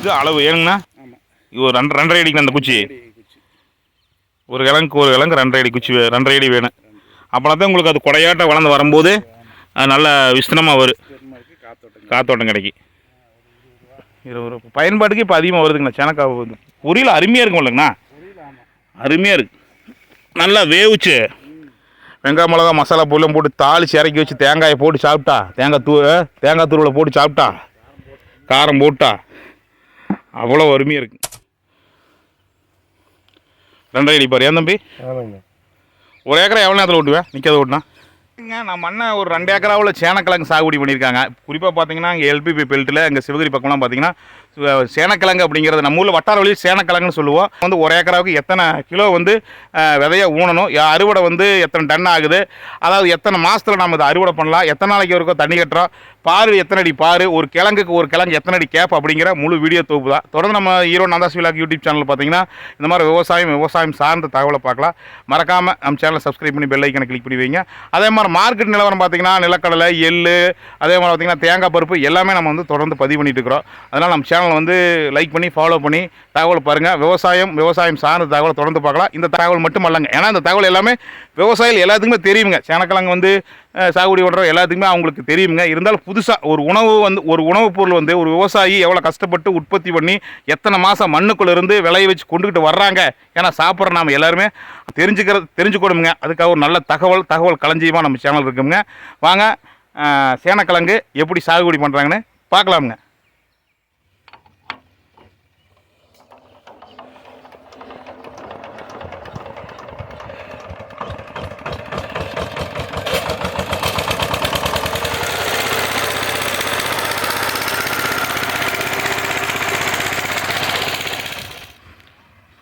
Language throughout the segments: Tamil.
இது அளவு ஏனுங்கண்ணா ஒரு ரெண்டு ரெண்டரை அடிக்கு அந்த குச்சி ஒரு கிழங்கு ஒரு கிழங்கு ரெண்டரை அடி குச்சி ரெண்டரை அடி வேணும். அப்போனா தான் உங்களுக்கு அது கொடையாட்டம் வளர்ந்து வரும்போது நல்ல விஸ்தனமாக வரும் காத்தோட்டம் கிடைக்கும். இருபது ரூபா. பயன்பாட்டுக்கு இப்போ அதிகமாக வருதுங்கண்ணா செனக்கா பொரியல் அருமையாக இருக்கும் இல்லைங்கண்ணா. அருமையாக இருக்கு. நல்லா வேவிச்சு. வெங்காய மிளகா மசாலா பொருளும் போட்டு தாளிச்சு இறக்கி வச்சு தேங்காயை போட்டு சாப்பிட்டா தேங்காய் தூ தேங்காய் தூளை போட்டு சாப்பிட்டா காரம் போட்டா அவ்வளோ அருமையாக இருக்கு. ரெண்டரை ஏன் தம்பி? ஒரு ஏக்கரை எவ்வளோ நேரத்தில் ஓட்டுவேன் நிற்காத ஓட்டுனா? நம்ம அண்ணன் ஒரு ரெண்டு ஏக்கராவில் சேனக்கிழங்கு சாகுபடி பண்ணியிருக்காங்க. குறிப்பாக பார்த்தீங்கன்னா இங்கே எல்பிபி பெல்ட்டில் எங்கள் சிவகிரி பக்கம்லாம் பார்த்தீங்கன்னா சேனக்கிழங்கு அப்படிங்கிறது நம்ம ஊரில் வட்டார வழியில் சேனக்கிழங்குன்னு சொல்லுவோம். வந்து ஒரு ஏக்கராவுக்கு எத்தனை கிலோ வந்து விதைய ஊனணும்? அறுவடை வந்து எத்தனை டன் ஆகுது? அதாவது எத்தனை மாதத்தில் நம்ம இதை அறுவடை பண்ணலாம்? எத்தனை நாளைக்கு வரைக்கும் தண்ணி கட்டுறோம்? பாரு எத்தனை அடி பாரு ஒரு கிழங்குக்கு ஒரு கிழங்கு எத்தனை அடி கேப் அப்படிங்கிற முழு வீடியோ தொகுப்பு தான். தொடர்ந்து நம்ம hero Nandhas vlog YouTube channel பார்த்தீங்கன்னா இந்த மாதிரி விவசாயம் விவசாயம் சார்ந்த தகவலை பார்க்கலாம். மறக்காமல் நம்ம சேனலை சப்ஸ்கிரைப் பண்ணி பெல் ஐக்கனை கிளிக் பண்ணி வைங்க. அதே மாதிரி மார்க்கெட் நிலவரம் பார்த்தீங்கன்னா நிலக்கடலை எள் அதே மாதிரி பார்த்தீங்கன்னா தேங்காய் பருப்பு எல்லாமே நம்ம வந்து தொடர்ந்து பதிவு பண்ணிட்டு இருக்கிறோம். அதனால் நம்ம சேனலை வந்து லைக் பண்ணி ஃபாலோ பண்ணி தகவல் பாருங்கள் விவசாயம் விவசாயம் சார்ந்த தகவலை தொடர்ந்து பார்க்கலாம். இந்த தகவல் மட்டும் அல்லங்க ஏன்னா இந்த தகவல் எல்லாமே விவசாயிகள் எல்லாத்துக்குமே தெரியுங்க. சேனக்கிழங்கு வந்து சாகுபடி பண்ணுற எல்லாத்துக்குமே அவங்களுக்கு தெரியுங்க. இருந்தாலும் புதுசாக ஒரு உணவு வந்து ஒரு உணவுப் பொருள் வந்து ஒரு விவசாயி எவ்வளோ கஷ்டப்பட்டு உற்பத்தி பண்ணி எத்தனை மாதம் மண்ணுக்குள்ளேருந்து விளைய வச்சு கொண்டுக்கிட்டு வர்றாங்க. ஏன்னா சாப்பிட்ற நாம எல்லாருமே தெரிஞ்சுக்கிறது தெரிஞ்சுக்கணுங்க. அதுக்காக ஒரு நல்ல தகவல் தகவல் களஞ்சியமாக நம்ம சேனல் இருக்குங்க. வாங்க சேனக்கிழங்கு எப்படி சாகுபடி பண்ணுறாங்கன்னு பார்க்கலாமுங்க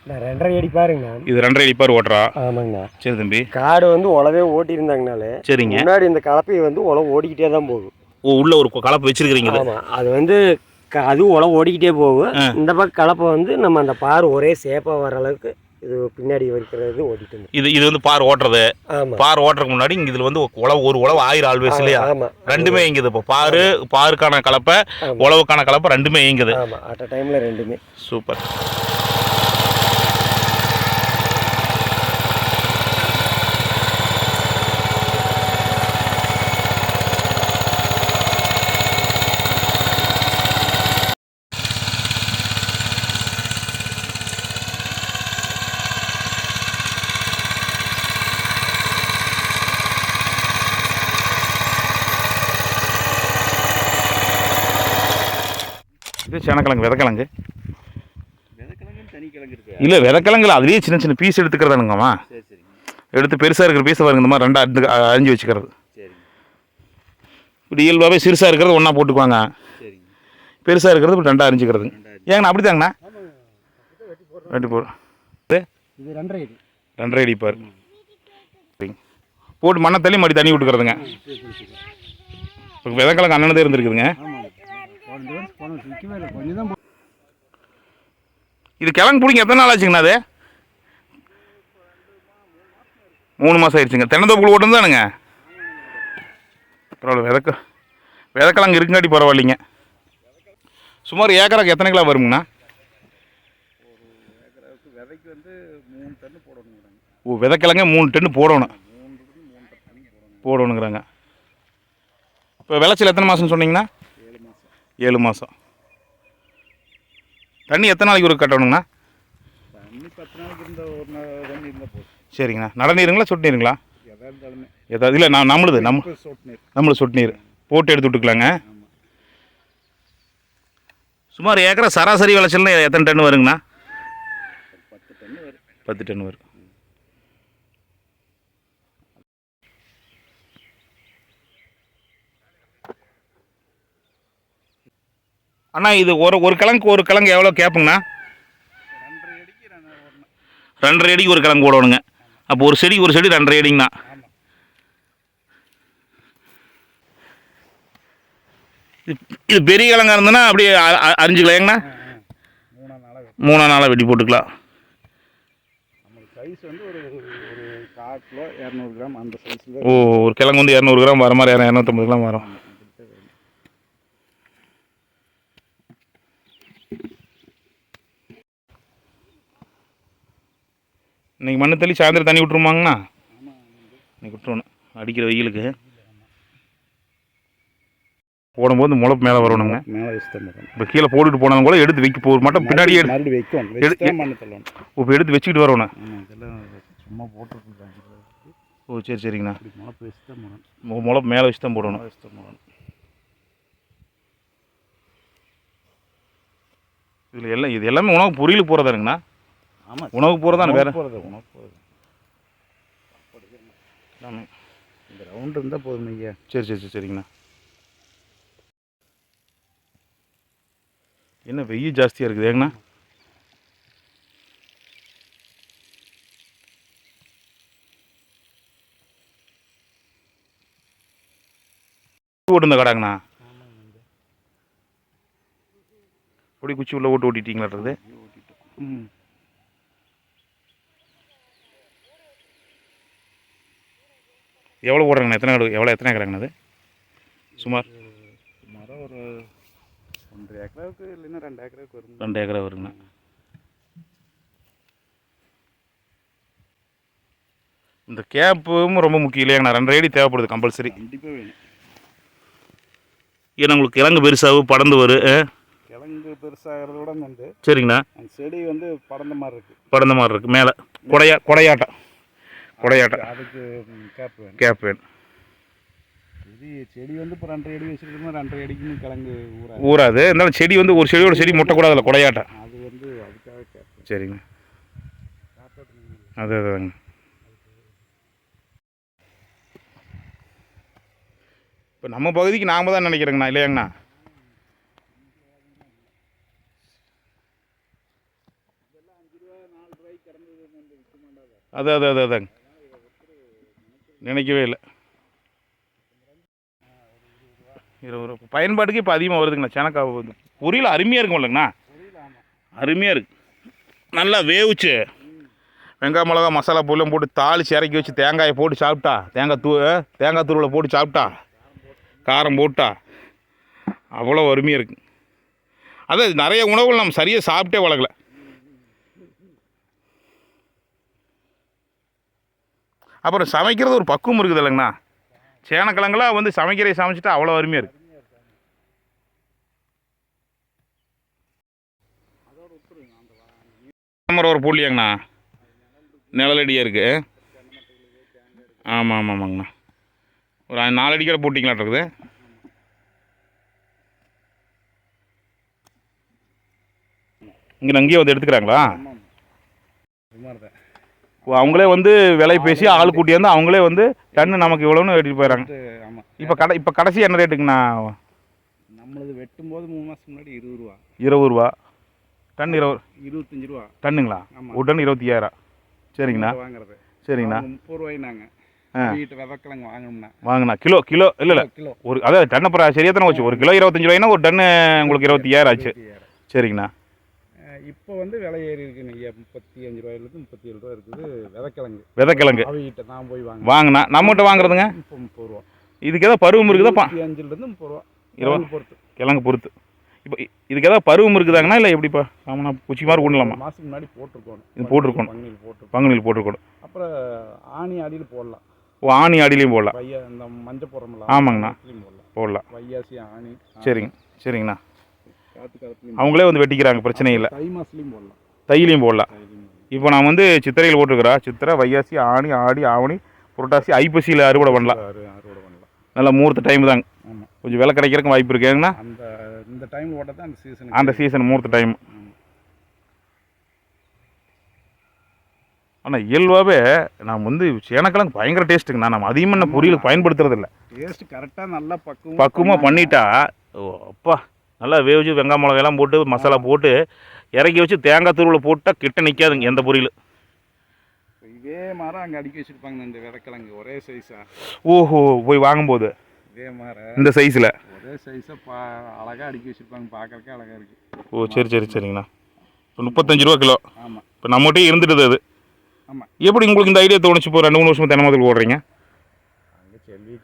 நான் ரெண்டரை அடி பாருங்கண்ணா இது ரெண்டரை அடிப்பார் ஓட்டுறா. ஆமாங்கண்ணா சரி தம்பி. காடு வந்து உழவே ஓட்டியிருந்தாங்கனாலே சரிங்க. முன்னாடி இந்த கலப்பை வந்து உழவு ஓடிக்கிட்டே தான் போகும். ஓ உள்ள ஒரு கலப்பு வச்சிருக்கிறீங்க. ஆமாம் அது வந்து அதுவும் உழவு ஓடிக்கிட்டே போகும். இந்த பக்கம் கலப்பை வந்து நம்ம அந்த பார் ஒரே சேப்பாக வர அளவுக்கு இது பின்னாடி இருக்கிறது ஓடிட்டு இது இது வந்து பார் ஓட்டுறது. பார் ஓட்டுறதுக்கு முன்னாடி இங்க இதுல வந்து உழவு ஒரு உழவு ஆயிரம் ஆல்வேஸ் இல்லையா? ரெண்டுமே இங்குது இப்போ. பாரு பாருக்கான கலப்பை ஆமா. உழவுக்கான கலப்பை ரெண்டுமே இயங்குது. ஆமாம் அட் டைமில் ரெண்டுமே. சூப்பர். இது சேனக்கிழங்கு விதக்கிழங்கு. இல்லை விதக்கிழங்குல அதுலேயே சின்ன சின்ன பீஸ் எடுத்துக்கிறதானுங்கம்மா எடுத்து பெருசாக இருக்கிற பீஸை பாருங்க இந்த மாதிரி ரெண்டா அரிஞ்சு அரிஞ்சு வச்சுக்கிறது. இப்படி இயல்பாகவே சிறுசாக இருக்கிறது ஒன்றா போட்டுக்குவாங்க. பெருசாக இருக்கிறது இப்படி ரெண்டா அரிஞ்சுக்கிறது. ஏங்கண்ணா அப்படி தாங்கண்ணா வெட்டி போ. இது இது ரெண்டரை அடி. ரெண்டரை சரிங்க போட்டு மண்ணை தள்ளி மறுபடி தண்ணி விட்டுக்கிறதுங்க. இப்போ விதக்கிழங்கு அண்ணனதே இருந்திருக்குதுங்க. கொஞ்சம் தான் இது கிழங்கு பிடிங்க. எத்தனை நாள் ஆச்சுங்கண்ணா அது? மூணு மாதம் ஆயிடுச்சுங்க. தென்னந்தோப்புக்குள் ஓட்டம் தானுங்க பரவாயில்ல விதக்க விதக்கிழங்கு இருக்குங்காட்டி பரவாயில்லைங்க. சுமார் ஏக்கராக்கு எத்தனை கிலோ வருங்கண்ணா? விதைக்கு வந்து மூணு டன்னு போடணும் ஓ விதக்கிழங்க மூணு டன்னு போடணும். போடணுங்கிறாங்க. இப்போ விளைச்சல் எத்தனை மாதம்னு சொன்னீங்கன்னா ஏழு மாதம் தண்ணி எத்தனை நாளைக்கு ஒரு கட்டணுங்கண்ணா? தண்ணி பத்து நாளைக்கு இருந்த ஒரு நாள் தண்ணி இருந்தால் போதும். சரிங்கண்ணா. நடநீருங்களா சொட்டு நீருங்களா எதாக இருந்தாலுமே இல்லை நான் நம்மளுது நம்ம சொட்டு நீர் நம்மளுக்கு சொட்டு நீர் போட்டு எடுத்து விட்டுக்கலாங்க. சுமார் ஏக்கரா சராசரி விளைச்சல்னு எத்தனை டன் வருங்கண்ணா? பத்து டன்னு வரும். பத்து டன் வரும். அண்ணா இது ஒரு ஒரு கிழங்கு ஒரு கிழங்கு எவ்வளோ கேட்புங்கண்ணா ரெண்டரை அடிக்கு ஒரு கிழங்கு போடணுங்க. அப்போ ஒரு செடிக்கு ஒரு செடி ரெண்டரை அடிங்கண்ணா. இது- பெரிய கிழங்கா இருந்ததுன்னா அப்படியே அ- அ- அரிஞ்சுக்கலாங்கண்ணா. மூணா நாளாக வெட்டி போட்டுக்கலாம். ஓ ஒரு கிழங்கு வந்து இரநூறு கிராம் வர மாதிரி இரநூத்தம்பது கிராம் வரும். இன்னைக்கு மண்ணு தள்ளி சாயந்தரம் தண்ணி விட்டுருமாங்கண்ணா? ஆமாம் இன்னைக்கு விட்டுருணும் அடிக்கிற வெயிலுக்கு. போடும்போது முளப்பு மேலே வரணுங்க. மேலே இப்போ கீழே போட்டுட்டு போனதும் கூட எடுத்து வைக்க போகிற மட்டும் பின்னாடி இப்போ எடுத்து வச்சுக்கிட்டு வரணும் சும்மா போட்டுருக்காங்க ஓ சரி சரிங்கண்ணா. முளப்பு வச்சு தான் போடணும். மு- முளப்பு மேலே வச்சு தான் போடணும். வச்சு தான் போடணும். இதில் எல்லாம் இது எல்லாமே உணவு பொரியல் போகிறதானுங்கண்ணா ஆமாம் உணவுக்கு போகிறதானே வேறு. போகிறது உணவு போகிறது எல்லாமே இந்த ரவுண்ட் இருந்தால் போதும் ஐயா. சரி சரி சரி சரிங்கண்ணா. என்ன வெயில் ஜாஸ்தியாக இருக்குது ஏங்கண்ணா? ஓட்டு இந்த கடாங்கண்ணா. பொடி குச்சி உள்ள ஓட்டு ஓட்டிட்டீங்களாட்டுறது? ம். எவ்வளோ ஓடுறாங்கண்ணா எத்தனை எவ்வளோ எத்தனை ஏக்கராங்கண்ணா அது? சுமார்? மரம் ஒரு ஒன்றரை ஏக்கராவுக்கு இல்லைன்னா ரெண்டு ஏக்கராவுக்கு வரும். ரெண்டு ஏக்கரா வருங்கண்ணா. இந்த கேப்பும் ரொம்ப முக்கியம் இல்லையாங்கண்ணா ரெண்டு அடி தேவைப்படுது கம்பல்சரி. கண்டிப்பாக வேணும். ஏன்னா உங்களுக்கு கிழங்கு பெருசாகும் படந்து வரும் கிழங்கு பெருசாகிறத விட வந்து சரிங்கண்ணா. அந்த செடி வந்து படர்ந்த மாதிரி இருக்கு. படந்த மாதிரி இருக்குது மேலே. கொடையா கொடையாட்டம். கொடையாட்டம் அதுக்கு கேப் வேணும். கேப் வேணும். செடி செடி வந்து இப்போ ரெண்டரை அடி வச்சுருக்கோம் ரெண்டரை அடிக்குன்னு கிழங்கு ஊறாது. ஊறாது. இருந்தாலும் செடி வந்து ஒரு செடியோட செடி முட்டக்கூடாதுல்ல கொடையாட்டம் அது வந்து அதுக்காக கேப் சரிங்க. அது அதுதாங்க இப்போ நம்ம பகுதிக்கு நாம தான் நினைக்கிறேங்கண்ணா இல்லையாங்கண்ணா? அது அது அது அதாங்க. நினைக்கவே இல்லை. இருபது ரூபா. பயன்பாட்டுக்கு இப்போ அதிகமாக வருதுங்கண்ணா செனக்கா வந்து. பொரியல் அருமையாக இருக்கும் இல்லைங்கண்ணா. அருமையாக இருக்கு. நல்லா வேவிச்சு. வெங்காய மிளகா மசாலா பொருளும் போட்டு தாளிச்சு இறக்கி வச்சு தேங்காயை போட்டு சாப்பிட்டா தேங்காய் தூ தேங்காய் தூளை போட்டு சாப்பிட்டா காரம் போட்டா அவ்வளோ அருமையாக இருக்குது அதான் நிறைய உணவுகள் நம்ம சரியாக சாப்பிட்டே வளர்க்கல அப்புறம் சமைக்கிறது ஒரு பக்குவம் இருக்குது இல்லைங்கண்ணா. சேனக்கிழங்கெல்லாம் வந்து சமைக்கிறதை சமைச்சிட்டா அவ்வளோ அருமையாக இருக்கு. நம்பர் ஒரு புள்ளியாங்கண்ணா. நிழலடியாக இருக்குது ஆமாம் ஆமாம் ஆமாங்கண்ணா. ஒரு நாலு அடிக்கிற போட்டிங்களாட்டு இருக்குது. இங்கே அங்கேயே வந்து எடுத்துக்கிறாங்களா ஆமாம் சுமார் தான் ஓ, அவங்களே வந்து விலை பேசி ஆள் கூட்டி வந்து அவங்களே வந்து டன்னு நமக்கு இவ்வளோன்னு எடுத்துட்டு போயிடறாங்க ஆமாம் இப்போ கடை இப்போ கடைசி என்ன ரேட்டுங்கண்ணா நம்மளது வெட்டும்போது மூணு மாதம் முன்னாடி இருபது ரூபா. இருபது ரூபா. டன் இருபது இருபத்தஞ்சி ரூபா. டன்னுங்களா. ஒரு டன் இருபத்தி ஐயாயிரம் சரிங்கண்ணா வாங்குறது. சரிங்கண்ணா. முப்பது ரூபாய்னாங்க வாங்கண்ணா கிலோ கிலோ இல்லை இல்லை. கிலோ ஒரு அதாவது டன்னு அப்புறம் சரியாக தானே வச்சு ஒரு கிலோ இருபத்தஞ்சு ரூபாய்னா ஒரு டன்னு உங்களுக்கு இருபத்தி ஐயாயிரம் ஆச்சு சரிங்கண்ணா. இப்போ வந்து விலை ஏறி இருக்குங்க ஐயா. முப்பத்தி அஞ்சு ரூபாயிலேருந்து முப்பத்தி ஏழு ரூபா இருக்குது. விதக்கிழங்கு. விதைக்கிழங்கு. அவகிட்ட நான் போய் வாங்க வாங்கண்ணா நம்மகிட்ட வாங்குறதுங்க? இப்போ முப்பது ரூபா. இதுக்கு ஏதாவது பருவம் இருக்குதா? அஞ்சுலேருந்து முப்பது ரூபா. இருபது. பொறுத்து. கிழங்கு பொறுத்து. இப்போ இதுக்கு ஏதாவது பருவம் இருக்குதாங்கண்ணா இல்லை எப்படிப்பா? ஆமாண்ணா குச்சி மாதிரி கொண்டுலாமா மாதத்துக்கு முன்னாடி போட்டிருக்கோம் இது போட்டிருக்கோம். பங்குனியில் போட்டிருக்கோம் பங்குனியில் போட்டுக்கூடும் அப்புறம் ஆணி அடியில் போடலாம். ஓ ஆணி அடியிலையும் போடலாம். வையா இந்த மஞ்சள் போடுறோம்ல ஆமாங்கண்ணா. போடலாம். போடலாம். வையாசி ஆணி. சரிங்க. சரிங்கண்ணா. அவங்களே வந்து வெட்டிக்கிறாங்க பிரச்சனை இல்லை தை மாதத்துலையும் போடலாம். தையிலையும் போடலாம். இப்போ நான் வந்து சித்திரையில் போட்டுருக்குறேன் சித்திரை வையாசி ஆணி ஆடி ஆவணி புரட்டாசி ஐப்பசியில் அறுவடை பண்ணலாம். அறு அறுவடை பண்ணலாம். நல்ல முகூர்த்த டைம் தாங்க. கொஞ்சம் விலை கிடைக்கிறதுக்கு வாய்ப்பு இருக்குங்கண்ணா அந்த இந்த டைம் ஓட்ட தான் அந்த சீசன் அந்த சீசன் முகூர்த்த டைம் ஆனால் இயல்பாகவே நான் வந்து சேனக்கிழங்கு பயங்கர டேஸ்ட்டுங்கண்ணா நம்ம அதிகமாக நான் பொரியலுக்கு பயன்படுத்துறது இல்லை டேஸ்ட் கரெக்டாக நல்லா பக்குவம் பக்குவமாக பண்ணிட்டா ஓ அப்பா. நல்லா வேவிச்சு வெங்காய மிளகாயெல்லாம் போட்டு மசாலா போட்டு இறக்கி வச்சு தேங்காய் தூள் போட்டால் கிட்ட நிற்காதுங்க எந்த பொரியல். இதே மாதிரி அங்கே அடுக்கி வச்சிருப்பாங்க இந்த விதக்கிழங்கு ஒரே சைஸா ஓஹோ போய் வாங்கும்போது? இதே மாதிரி இந்த சைஸில் ஒரே சைஸாக பா அழகாக அடுக்கி வச்சிருப்பாங்க பார்க்கறக்கே அழகாக இருக்கு. ஓ சரி சரி சரிங்கண்ணா. இப்போ முப்பத்தஞ்சு ரூபா கிலோ. ஆமாம் இப்போ நம்மகிட்டயே இருந்துட்டுது அது. ஆமாம் எப்படி உங்களுக்கு இந்த ஐடியா தோணுச்சு இப்போ ரெண்டு மூணு வருஷமா தென்னமரத்துக்கு ஓடுறீங்க? அங்கே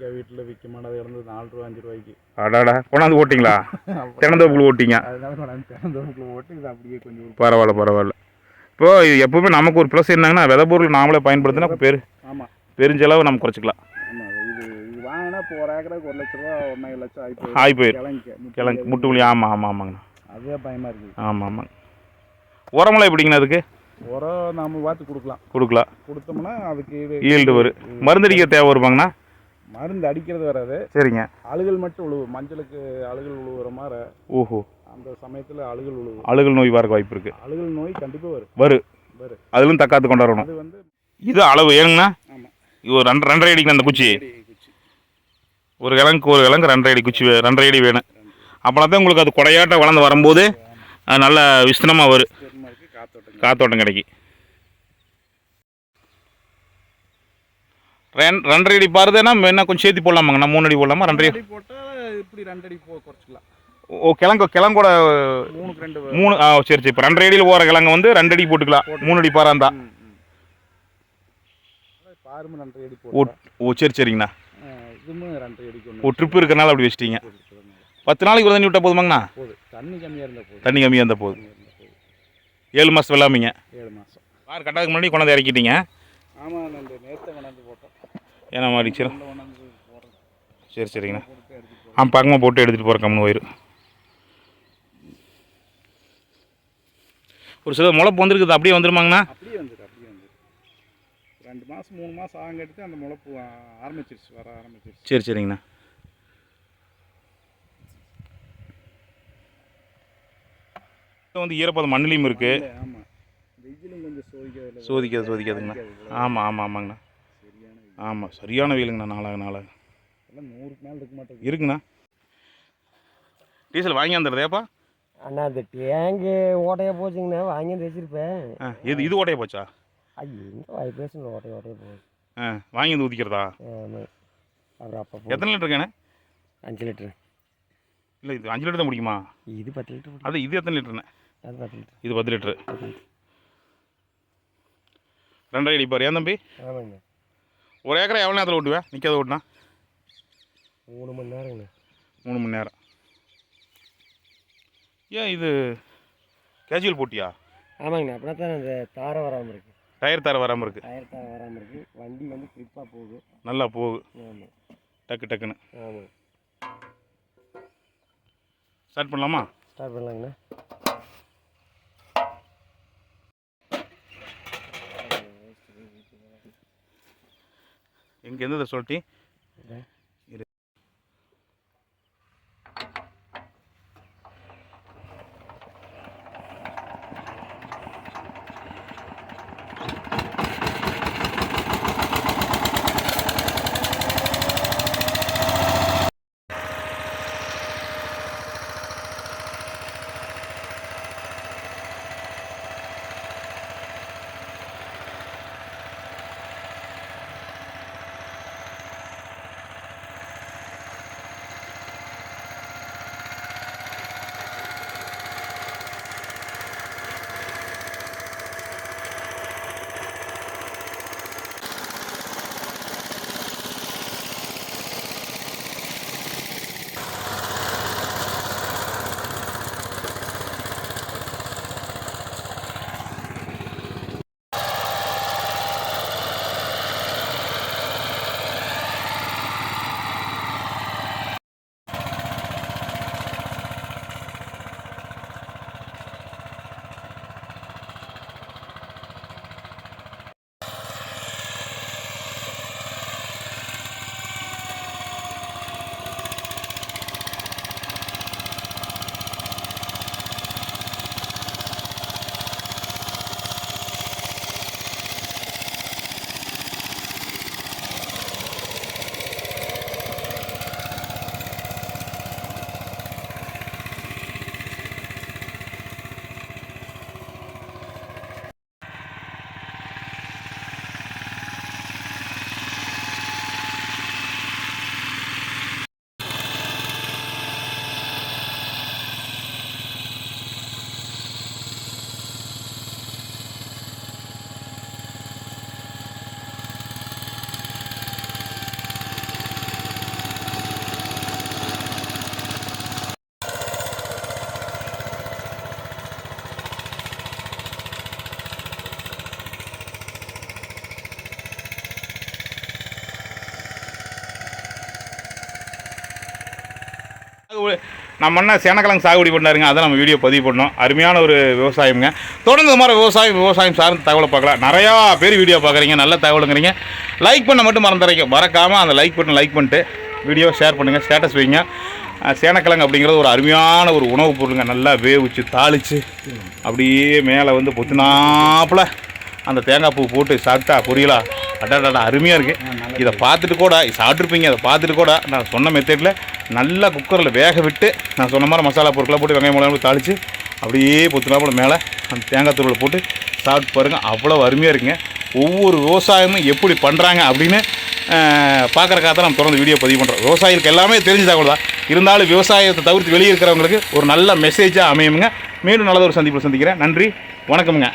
செல்விக்கா வீட்டில் விற்க மாட்டது இறந்தது நாலு ரூபா அஞ்சு ரூபாய்க்கு. அடாடா கொண்டாந்து ஓட்டிங்களா? தென்னந்தோப்புக்குள்ள ஓட்டிங்க. அதனால நான் திறந்தவங்களுக்குள்ள ஓட்டு இது அப்படியே கொஞ்சம் பரவாயில்ல பரவாயில்ல. இப்போ இது எப்பவுமே நமக்கு ஒரு ப்ளஸ் என்னங்கன்னா விதை பொருள் நாமளே பயன்படுத்தினா பெரு ஆமாம் பெருஞ்செலவு நம்ம குறைச்சிக்கலாம். ஆமாம் வாங்கினா இப்போ ஒரு ஏக்கருக்கு ஒரு லட்ச ரூபா ஒன்றரை லட்சம் ஆகி போயிடும் ஆகி போயிடும் கிழங்கு கிழங்கு முட்டு வலி ஆமாம் ஆமாம் ஆமாங்கண்ணா. அதுவே பயமாக இருக்குது. ஆமாம் ஆமாங்க. உரமெல்லாம் எப்படிங்கண்ணா அதுக்கு? உரம் நம்ம பார்த்து கொடுக்கலாம். கொடுக்கலாம். கொடுத்தோம்னா அதுக்கு ஈல்டு வரும். மருந்தடிக்க தேவை வருமாங்கண்ணா? மருந்து அடிக்கிறது வராது. சரிங்க. அழுகல் மட்டும் உழுவு. மஞ்சளுக்கு அழுகல் உழுவுற மாதிரி ஓஹோ. அந்த சமயத்தில் அழுகல் உழுவு. அழுகல் நோய் வரக்கு வாய்ப்பு இருக்குது அழுகல் நோய் கண்டிப்பாக வரும். வரும் வரும். அதிலும் தக்காத்து கொண்டாடணும். அது வந்து இது அளவு ஏங்கண்ணா ஆமாம் ஒரு ரெண்டு ரெண்டரை அடிக்கு அந்த குச்சி? ஒரு கிழங்கு ஒரு கிழங்கு ரெண்டரை அடி குச்சி ரெண்டரை அடி வேணும். அப்போனா தான் உங்களுக்கு அது குடையாட்டம் வளர்ந்து வரும்போது நல்ல விஸ்தனமாக வரும். காத்தோட்டம் கிடைக்கும். ரெண் ரெண்டரை அடி பாருதுன்னா என்ன கொஞ்சம் சேர்த்து போடலாமாங்கண்ணா மூணு அடி போடலாமா? ரெண்டரை அடி போட்டால் இப்படி ரெண்டு அடி போ குறைச்சிக்கலாம். ஓ கிழங்கு கிழங்கோட மூணுக்கு ரெண்டு மூணு ஆ சரி சரி. இப்போ ரெண்டரை அடியில் போகிற கிழங்கு வந்து ரெண்டு அடி போட்டுக்கலாம். மூணு அடி பாரா இருந்தா. பாரும ரெண்டரை அடி ஓ ஓ சரி சரிங்கண்ணா. இதுவும் ரெண்டரை ஓ ட்ரிப் இருக்கறனால அப்படி வச்சிட்டீங்க. பத்து நாளைக்கு ஒரு தண்ணி விட்டால் போதுமாங்கண்ணா? போதும் தண்ணி கம்மியாக இருந்தால் போதும் தண்ணி கம்மியாக இருந்தால் போதும் ஏழு மாதம் வெள்ளாமிங்க. ஏழு மாதம் பார் கட்டாதுக்கு முன்னாடி கொண்டாந்து இறக்கிட்டீங்க. ஆமாம் நான் இந்த நேரத்தை கொண்டாந்து போட்டோம் ஏன்னா மாதிரி சரி சரிங்கண்ணா. ஆ பக்கமாக போட்டு எடுத்துகிட்டு போகிற கம்னு போயிரு ஒரு சில முளைப்பு வந்துருக்குது அப்படியே வந்துருமாங்கண்ணா? அப்படியே வந்துடு அப்படியே வந்துடு ரெண்டு மாதம் மூணு மாதம் ஆங்கடுத்து அந்த முளைப்பு ஆரம்பிச்சிருச்சு வர ஆரம்பிச்சிருச்சு. சரி சரிங்கண்ணா. வந்து ஈரப்பதம் மண்ணிலையும் இருக்குது ஆமாம் சோதிக்காது சோதிக்காது சோதிக்காதுங்கண்ணா. ஆமாம் ஆமாம் ஆமாங்கண்ணா. ஆமாம் சரியான வெயிலுங்கண்ணா நாளாக நாளாக எல்லாம் நூறுக்கு மேலே இருக்க மாட்டேங்குது. இருக்குண்ணா. டீசல் வாங்கி வந்துடுறதேப்பா? அண்ணா அந்த டேங்கு ஓட்டையா போச்சுங்கண்ணா வாங்கி வந்து வச்சிருப்பேன். ஆ இது இது ஓட்டைய போச்சா? அது எங்கே வைப்ரேஷன் ஓட்டைய ஓட்டைய போகுது. ஆ வாங்கி வந்து ஊற்றிக்கிறதா ஆமாம் அப்புறம் அப்போ போ எத்தனை லிட்டர் இருக்கேண்ணே அஞ்சு லிட்டரு. இல்லை இது அஞ்சு லிட்டர் தான் முடிக்குமா இது பத்து லிட்டர் அது இது எத்தனை லிட்டருண்ணே? அது பத்து லிட்டர். இது பத்து லிட்டரு. பத்து லிட்டர் ரெண்டரை அடிப்பார் ஏன் தம்பி? ஆமாங்கண்ணா. ஒரு ஏக்கரை எவ்வளோ நேரத்தில் ஓட்டுவேன் நிற்காத ஓட்டுனா? மூணு மணி நேரங்கண்ணா மூணு மணி நேரம். ஏன் இது கேஜுவல் போட்டியா? ஆமாங்கண்ணா அப்படின்னா தான் அந்த தாரை வராமல் இருக்கு. டயர் தர வராமல் இருக்குது டயர் தாரை வராமல் இருக்கு. வண்டி வந்து ட்ரிப்பாக போகுது. நல்லா போகுது. ஆமாம் டக்கு டக்குன்னு. ஆமாம் ஸ்டார்ட் பண்ணலாமா? ஸ்டார்ட் பண்ணலாங்கண்ணா எங்கே எந்த சொல்லிட்டி நம்ம அண்ணன் சேனக்கிழங்கு சாகுபடி பண்ணாருங்க. அதை நம்ம வீடியோ பதிவு பண்ணோம். அருமையான ஒரு விவசாயம்ங்க தொடர்ந்து இந்த மாதிரி விவசாயம் விவசாயம் சார்ந்த தகவலை பார்க்கலாம். நிறையா பேர் வீடியோ பார்க்குறீங்க. நல்ல தகவலுங்கிறீங்க. லைக் பண்ண மட்டும் மறந்துடுறீங்க மறக்காமல் அந்த லைக் பண்ணி லைக் பண்ணிட்டு வீடியோ ஷேர் பண்ணுங்கள் ஸ்டேட்டஸ் வைங்க. சேனக்கிழங்கு அப்படிங்கிறது ஒரு அருமையான ஒரு உணவுப் பொருளுங்க. நல்லா வேவிச்சு தாளித்து அப்படியே மேலே வந்து பொத்துனாப்புல அந்த தேங்காய் பூ போட்டு சாப்பிட்டா பொரியலா? அடாடா அருமையாக இருக்குது இதை பார்த்துட்டு கூட சாப்பிட்ருப்பீங்க அதை பார்த்துட்டு கூட நான் சொன்ன மெத்தடில் நல்லா குக்கரில் வேக விட்டு நான் சொன்ன மாதிரி மசாலா பொருட்களை போட்டு வெங்காயம் மிளகாய் தாளித்து அப்படியே பொத்துனாப்புல மேலே அந்த தேங்காய் தூளை போட்டு சாப்பிட்டு பாருங்கள் அவ்வளோ அருமையாக இருக்குங்க. ஒவ்வொரு விவசாயமும் எப்படி பண்ணுறாங்க அப்படின்னு பார்க்குறக்காக தான் நம்ம தொடர்ந்து வீடியோ பதிவு பண்ணுறோம் விவசாயிகளுக்கு எல்லாமே தெரிஞ்ச தகவல் தான். இருந்தாலும் விவசாயத்தை தவிர்த்து வெளியே இருக்கிறவங்களுக்கு ஒரு நல்ல மெசேஜாக அமையுங்க. மீண்டும் நல்லதொரு சந்திப்பில் சந்திக்கிறேன். நன்றி. வணக்கமுங்க.